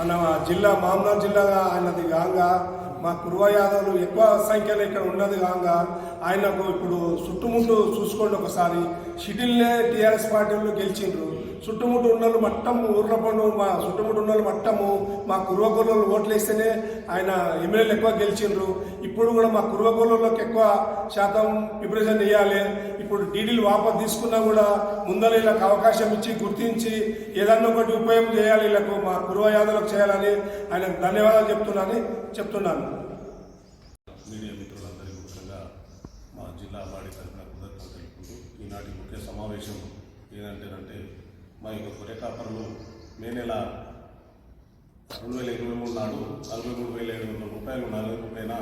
మన జిల్లా మామూలు జిల్లా ఆయనది కాగా మా కుర్వ యాదవులు ఎక్కువ సంఖ్యలో ఇక్కడ ఉన్నది కాగా ఆయనకు ఇప్పుడు చుట్టుముట్టు చూసుకోండి ఒకసారి. షిడిల్నే టీఆర్ఎస్ పార్టీలు గెలిచిండ్రు. చుట్టుముట్టు ఉన్నోళ్ళు మట్టము ఊర్ల పండు మా చుట్టుముట్టు ఉన్నోళ్ళు మట్టము మా కుర్వగొల్లోళ్ళు ఓట్లేస్తేనే ఆయన ఎమ్మెల్యేలు ఎక్కువ గెలిచిండ్రు. ఇప్పుడు కూడా మా కుర్వగొల్లోకి ఎక్కువ శాతం విభజన ఇవ్వాలి ఇప్పుడు డీడీలు వాపస్ తీసుకున్నా కూడా ముందర వీళ్ళకి అవకాశం ఇచ్చి గుర్తించి ఏదన్నా ఒకటి ఉపయోగం చేయాలి వీళ్ళకు మా కుర్వ యాదవులకు చేయాలని ఆయనకు ధన్యవాదాలు చెప్తున్నానని చెప్తున్నాను. మీడియా మిత్రులందరికీ ముఖ్యంగా మా జిల్లా వాడి తరఫున కృతజ్ఞతలు తెలుపుకుంటూ ఈనాటి ముఖ్య సమావేశం ఏంటంటేనంటే మా యొక్క గొర్రె మే నెల రెండు వేల ఇరవై మూడు నాడు నలభై మూడు వేల ఏడు వందల రూపాయలు నలభై రూపాయల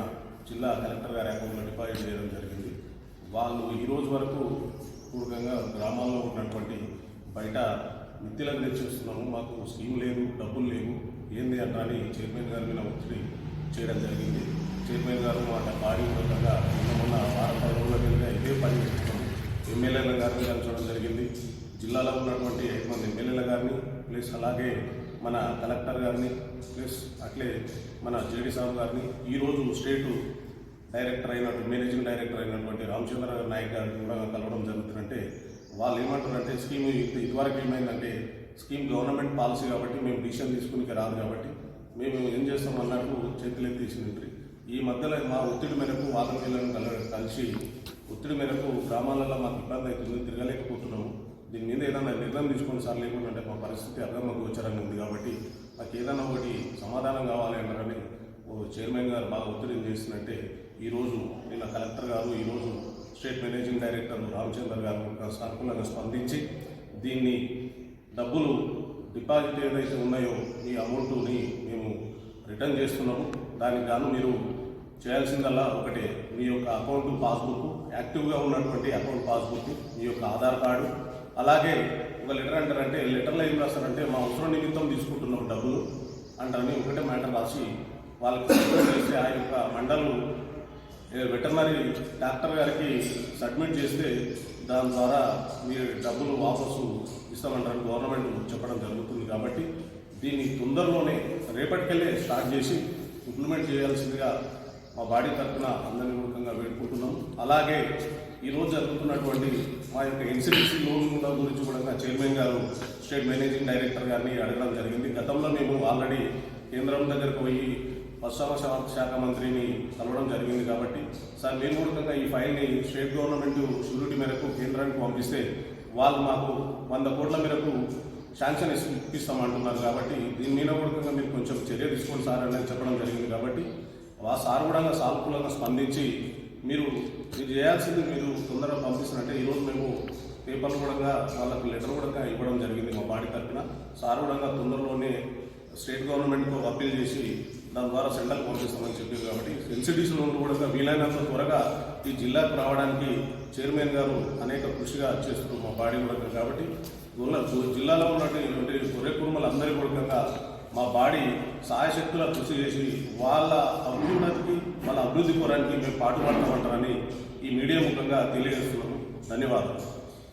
జిల్లా కలెక్టర్ గారి అకౌంట్లో డిపాజిట్ చేయడం జరిగింది. వాళ్ళు ఈరోజు వరకు పూర్వకంగా గ్రామాల్లో ఉన్నటువంటి బయట మిత్తిలకు తెచ్చిస్తున్నాము మాకు స్కీమ్ లేదు డబ్బులు లేవు. ఏంది అంటారని చైర్మన్ గారి మీద ఒత్తిడి చేయడం జరిగింది. చైర్మన్ గారు మాట బాడీ పూర్వకంగా నిన్న మొన్న వారం పది రోజుల కింద ఇదే పని చేస్తున్నాం. ఎమ్మెల్యేల గారిని కలచడం జరిగింది. జిల్లాలో ఉన్నటువంటి ఐదు మంది ఎమ్మెల్యేల గారిని ప్లస్ అలాగే మన కలెక్టర్ గారిని ప్లస్ అట్లే మన జేడీ సాబ్ గారిని ఈరోజు స్టేటు డైరెక్టర్ అయినట్టు మేనేజింగ్ డైరెక్టర్ అయినటువంటి రామచంద్రరావు నాయక్ గారిని కూడా కలవడం జరుగుతుందంటే వాళ్ళు ఏమంటారంటే స్కీమ్ ఇది- ఇదివరకు ఏమైందంటే స్కీమ్ గవర్నమెంట్ పాలసీ కాబట్టి మేము డిసిషన్ తీసుకునికి రాదు కాబట్టి మేము ఏం చేస్తాం అన్నట్టు చేతులెత్తేసింది ఈ మధ్యలో మా ఒత్తిడి మేరకు వాలంటీర్లను కల కలిసి ఒత్తిడి మేరకు గ్రామాలలో మాకు ఇబ్బంది అవుతుంది తిరగలేకపోతున్నాము. దీని మీద ఏదైనా నిర్ణయం తీసుకుని సార్ లేకుండా మా పరిస్థితి అర్థంగా గోచరంగా ఉంది కాబట్టి మాకు ఏదైనా ఒకటి సమాధానం కావాలి అన్నారని ఓ చైర్మన్ గారు బాగా ఒత్తిడి చేస్తున్నట్టే ఈరోజు నిన్న కలెక్టర్ గారు ఈరోజు స్టేట్ మేనేజింగ్ డైరెక్టర్ రామచందర్ గారు సానుకూలంగా స్పందించి దీన్ని డబ్బులు డిపాజిట్ ఏదైతే ఉన్నాయో ఈ అమౌంట్ని మేము రిటర్న్ చేస్తున్నాము. దానికి గాను మీరు చేయాల్సిందల్లా ఒకటే మీ యొక్క అకౌంట్ పాస్బుక్ యాక్టివ్గా ఉన్నటువంటి అకౌంట్ పాస్బుక్ మీ యొక్క ఆధార్ కార్డు అలాగే ఒక లెటర్ అంటారంటే లెటర్లో ఏం రాస్తారంటే మా అవసరం నిమిత్తం తీసుకుంటున్నాం డబ్బులు అంటారని ఒకటే మ్యాటర్ రాసి వాళ్ళకి చేస్తే ఆ యొక్క మండలు వెటర్నరీ డాక్టర్ గారికి సబ్మిట్ చేస్తే దాని ద్వారా మీరు డబ్బులు వాపసు ఇస్తామంటారు గవర్నమెంట్ చెప్పడం జరుగుతుంది కాబట్టి దీన్ని తొందరలోనే రేపటికెళ్ళే స్టార్ట్ చేసి ఇంప్లిమెంట్ చేయాల్సిందిగా మా బాడీ తరఫున అందరినీ మూలకంగా వేడుకుంటున్నాం. అలాగే ఈరోజు జరుగుతున్నటువంటి మా యొక్క ఎన్సిడిసి లోన్ కూడా గురించి కూడా చైర్మన్ గారు స్టేట్ మేనేజింగ్ డైరెక్టర్ గారిని అడగడం జరిగింది. గతంలో మేము ఆల్రెడీ కేంద్రం దగ్గరకు పోయి పశుసంవర్ధక శాఖ మంత్రిని కలవడం జరిగింది కాబట్టి సార్ మేము కూడా ఈ ఫైల్ని స్టేట్ గవర్నమెంట్ షూరిటీ మేరకు కేంద్రానికి పంపిస్తే వాళ్ళు మాకు వంద కోట్ల మేరకు శాంక్షన్ ఇప్పిస్తామంటున్నారు కాబట్టి దీని మీద కూడా మీరు కొంచెం చర్య తీసుకోండి సార్ అని చెప్పడం జరిగింది కాబట్టి ఆ సార్ కూడా సానుకూలంగా స్పందించి మీరు మీరు చేయాల్సింది మీరు తొందరగా పంపిస్తున్నట్టే. ఈరోజు మేము పేపర్లు కూడా వాళ్ళకి లెటర్ కూడా ఇవ్వడం జరిగింది మా బాడీ తరఫున. సార్ కూడా తొందరలోనే స్టేట్ గవర్నమెంట్కు అప్పీల్ చేసి దాని ద్వారా సెంట్రల్ పంపిస్తామని చెప్పారు కాబట్టి ఎన్సిడిసి లోన్లు కూడా వీలైనంత త్వరగా ఈ జిల్లాకు రావడానికి చైర్మన్ గారు అనేక కృషిగా చేస్తున్నారు మా బాడీ కూడా కాబట్టి జిల్లాలో ఉన్నటువంటి గొర్రె కుటుంబాలు అందరి కూడా మా బాడీ సాయశక్తుల కృషి చేసి వాళ్ళ అభివృద్ధికి వాళ్ళ అభివృద్ధి కోరానికి మేము పాటుపడతామంటారని ఈ మీడియా ముఖంగా తెలియజేస్తున్నాము. ధన్యవాదాలు.